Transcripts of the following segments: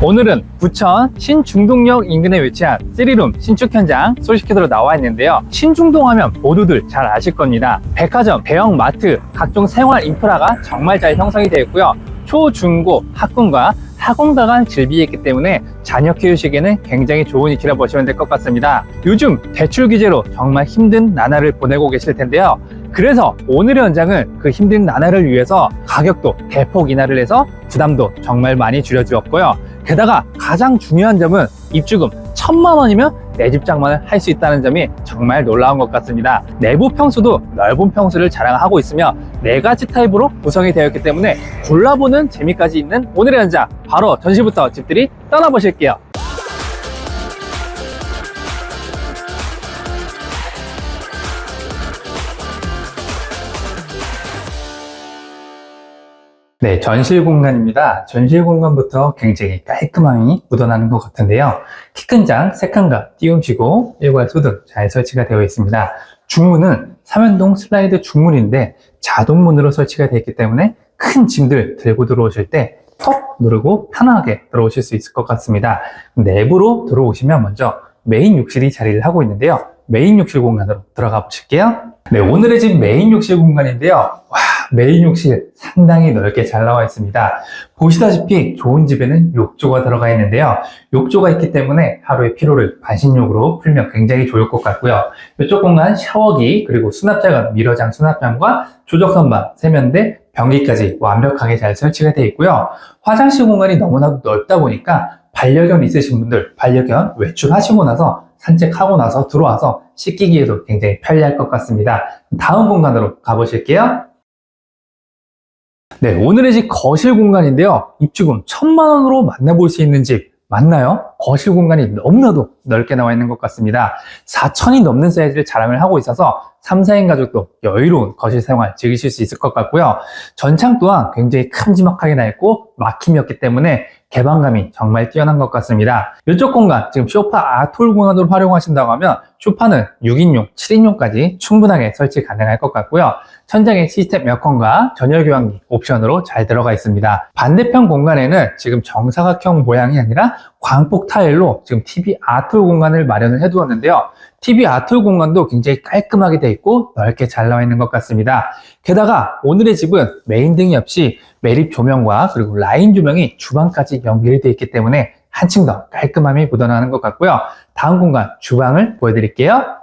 오늘은 부천 신중동역 인근에 위치한 쓰리룸 신축 현장 소식회도로 나와 있는데요. 신중동 하면 모두들 잘 아실 겁니다. 백화점, 대형 마트, 각종 생활 인프라가 정말 잘 형성이 되어 있고요. 초, 중, 고 학군과 학원가간 즐비에 있기 때문에 자녀 키우시기에는 굉장히 좋은 위치라 보시면 될 것 같습니다. 요즘 대출 규제로 정말 힘든 나날을 보내고 계실 텐데요. 그래서 오늘의 현장은 그 힘든 나날을 위해서 가격도 대폭 인하를 해서 부담도 정말 많이 줄여주었고요. 게다가 가장 중요한 점은 입주금 천만 원이면 내 집 장만을 할 수 있다는 점이 정말 놀라운 것 같습니다. 내부 평수도 넓은 평수를 자랑하고 있으며 네 가지 타입으로 구성이 되어 있기 때문에 골라보는 재미까지 있는 오늘의 현장 바로 전시부터 집들이 떠나보실게요. 네, 전실 공간입니다. 전실 공간부터 굉장히 깔끔함이 묻어나는 것 같은데요. 키 큰 장, 세칸과 띄움치고 일괄 소등 잘 설치가 되어 있습니다. 중문은 삼연동 슬라이드 중문인데 자동문으로 설치가 되어 있기 때문에 큰 짐들 들고 들어오실 때 턱 누르고 편하게 들어오실 수 있을 것 같습니다. 내부로 들어오시면 먼저 메인 욕실이 자리를 하고 있는데요. 메인 욕실 공간으로 들어가 보실게요. 네, 오늘의 집 메인 욕실 공간인데요. 와, 메인 욕실 상당히 넓게 잘 나와 있습니다. 보시다시피 좋은 집에는 욕조가 들어가 있는데요. 욕조가 있기 때문에 하루의 피로를 반신욕으로 풀면 굉장히 좋을 것 같고요. 이쪽 공간 샤워기 그리고 수납장은 미러장 수납장과 조적선반, 세면대, 변기까지 완벽하게 잘 설치가 되어 있고요. 화장실 공간이 너무나도 넓다 보니까 반려견 있으신 분들 반려견 외출하시고 나서 산책하고 나서 들어와서 씻기기에도 굉장히 편리할 것 같습니다. 다음 공간으로 가보실게요. 네, 오늘의 집 거실 공간인데요. 입주금 천만 원으로 만나볼 수 있는 집 맞나요? 거실 공간이 너무나도 넓게 나와 있는 것 같습니다. 4천이 넘는 사이즈를 자랑을 하고 있어서 3, 4인 가족도 여유로운 거실 생활 즐기실 수 있을 것 같고요. 전창 또한 굉장히 큼지막하게 나 있고 막힘이 없기 때문에 개방감이 정말 뛰어난 것 같습니다. 이쪽 공간, 지금 소파 아톨 공간으로 활용하신다고 하면 소파는 6인용, 7인용까지 충분하게 설치 가능할 것 같고요. 천장에 시스템 에어컨과 전열 교환기 옵션으로 잘 들어가 있습니다. 반대편 공간에는 지금 정사각형 모양이 아니라 광폭 타일로 지금 TV 아톨 공간을 마련을 해두었는데요. TV 아톨 공간도 굉장히 깔끔하게 되어 있고 넓게 잘 나와 있는 것 같습니다. 게다가 오늘의 집은 메인 등이 없이 매립 조명과 그리고 라인 조명이 주방까지 연결이 되어 있기 때문에 한층 더 깔끔함이 묻어나는 것 같고요. 다음 공간 주방을 보여드릴게요.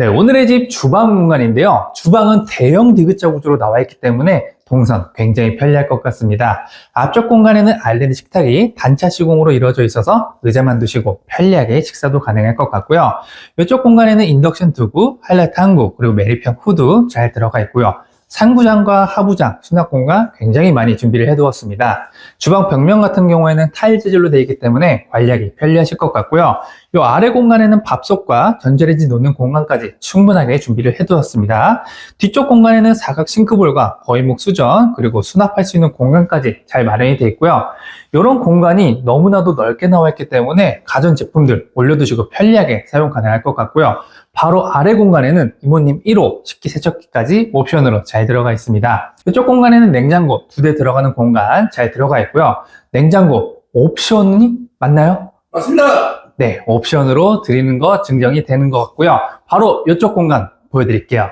네, 오늘의 집 주방 공간인데요. 주방은 대형 디귿자 구조로 나와 있기 때문에 동선 굉장히 편리할 것 같습니다. 앞쪽 공간에는 아일랜드 식탁이 단차 시공으로 이루어져 있어서 의자만 두시고 편리하게 식사도 가능할 것 같고요. 이쪽 공간에는 인덕션 두구, 하이라이트 한구, 그리고 메리평 후드 잘 들어가 있고요. 상부장과 하부장, 수납 공간 굉장히 많이 준비를 해두었습니다. 주방 벽면 같은 경우에는 타일 재질로 되어 있기 때문에 관리하기 편리하실 것 같고요. 이 아래 공간에는 밥솥과 전자레인지 놓는 공간까지 충분하게 준비를 해두었습니다. 뒤쪽 공간에는 사각 싱크볼과 거의목 수전, 그리고 수납할 수 있는 공간까지 잘 마련이 되어 있고요. 이런 공간이 너무나도 넓게 나와 있기 때문에 가전 제품들 올려두시고 편리하게 사용 가능할 것 같고요. 바로 아래 공간에는 이모님 1호 식기세척기까지 옵션으로 잘 들어가 있습니다. 이쪽 공간에는 냉장고 두 대 들어가는 공간 잘 들어가 있고요. 냉장고 옵션이 맞나요? 맞습니다. 네, 옵션으로 드리는 거 증정이 되는 것 같고요. 바로 이쪽 공간 보여드릴게요.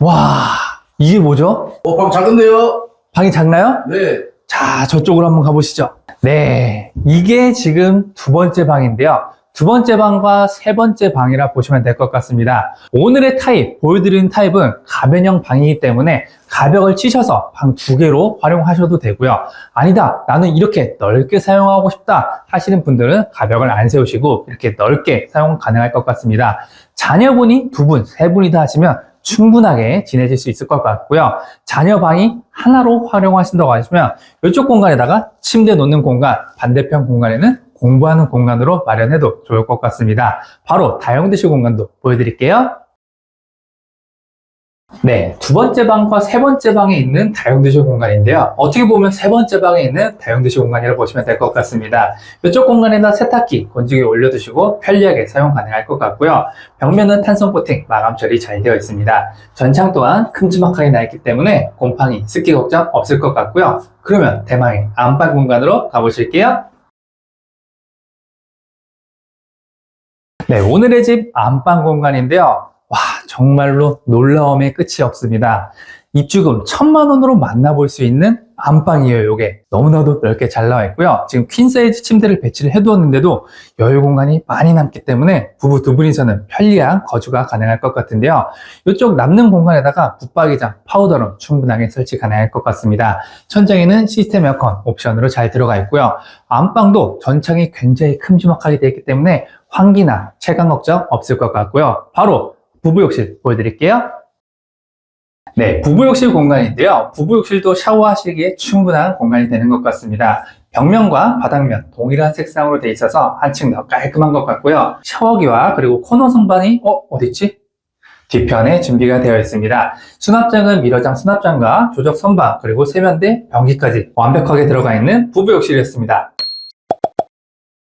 와, 이게 뭐죠? 어, 방 작은데요? 방이 작나요? 네. 자, 저쪽으로 한번 가보시죠. 네, 이게 지금 두 번째 방인데요. 두 번째 방과 세 번째 방이라 보시면 될 것 같습니다. 오늘의 타입, 보여드리는 타입은 가변형 방이기 때문에 가벽을 치셔서 방 두 개로 활용하셔도 되고요. 아니다, 나는 이렇게 넓게 사용하고 싶다 하시는 분들은 가벽을 안 세우시고 이렇게 넓게 사용 가능할 것 같습니다. 자녀분이 두 분, 세 분이다 하시면 충분하게 지내실 수 있을 것 같고요. 자녀 방이 하나로 활용하신다고 하시면 이쪽 공간에다가 침대 놓는 공간, 반대편 공간에는 공부하는 공간으로 마련해도 좋을 것 같습니다. 바로 다용도실 공간도 보여드릴게요. 네, 두 번째 방과 세 번째 방에 있는 다용도실 공간인데요. 어떻게 보면 세 번째 방에 있는 다용도실 공간이라고 보시면 될 것 같습니다. 이쪽 공간에다 세탁기, 건조기 올려두시고 편리하게 사용 가능할 것 같고요. 벽면은 탄성 코팅, 마감 처리 잘 되어 있습니다. 전창 또한 큼지막하게 나 있기 때문에 곰팡이, 습기 걱정 없을 것 같고요. 그러면 대망의 안방 공간으로 가보실게요. 네, 오늘의 집 안방 공간인데요. 와, 정말로 놀라움의 끝이 없습니다. 입주금 천만 원으로 만나볼 수 있는 안방이에요, 요게. 너무나도 넓게 잘 나와 있고요. 지금 퀸 사이즈 침대를 배치를 해두었는데도 여유 공간이 많이 남기 때문에 부부 두 분이서는 편리한 거주가 가능할 것 같은데요. 이쪽 남는 공간에다가 붙박이장, 파우더룸 충분하게 설치 가능할 것 같습니다. 천장에는 시스템 에어컨 옵션으로 잘 들어가 있고요. 안방도 전창이 굉장히 큼지막하게 되어 있기 때문에 환기나 체감 걱정 없을 것 같고요. 바로 부부 욕실 보여드릴게요. 네, 부부 욕실 공간인데요. 부부 욕실도 샤워하시기에 충분한 공간이 되는 것 같습니다. 벽면과 바닥면 동일한 색상으로 되어 있어서 한층 더 깔끔한 것 같고요. 샤워기와 그리고 코너 선반이 어 어디있지? 뒤편에 준비가 되어 있습니다. 수납장은 미러장 수납장과 조적 선반 그리고 세면대 변기까지 완벽하게 들어가 있는 부부 욕실이었습니다.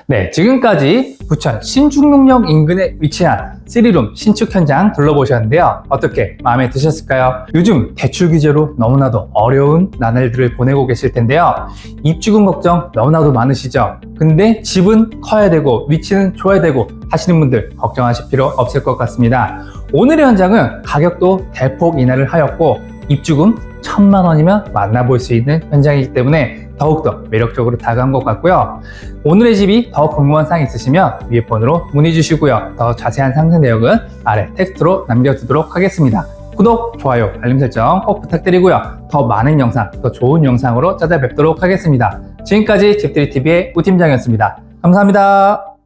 네, 지금까지 부천 신중동역 인근에 위치한 3룸 신축 현장 둘러보셨는데요. 어떻게 마음에 드셨을까요? 요즘 대출 규제로 너무나도 어려운 나날들을 보내고 계실 텐데요. 입주금 걱정 너무나도 많으시죠? 근데 집은 커야 되고 위치는 좋아야 되고 하시는 분들 걱정하실 필요 없을 것 같습니다. 오늘의 현장은 가격도 대폭 인하를 하였고 입주금 천만 원이면 만나볼 수 있는 현장이기 때문에 더욱더 매력적으로 다가온 것 같고요. 오늘의 집이 더 궁금한 사항 있으시면 위에 번호로 문의 주시고요. 더 자세한 상세 내용은 아래 텍스트로 남겨두도록 하겠습니다. 구독, 좋아요, 알림 설정 꼭 부탁드리고요. 더 많은 영상, 더 좋은 영상으로 찾아뵙도록 하겠습니다. 지금까지 집들이TV의 우팀장이었습니다. 감사합니다.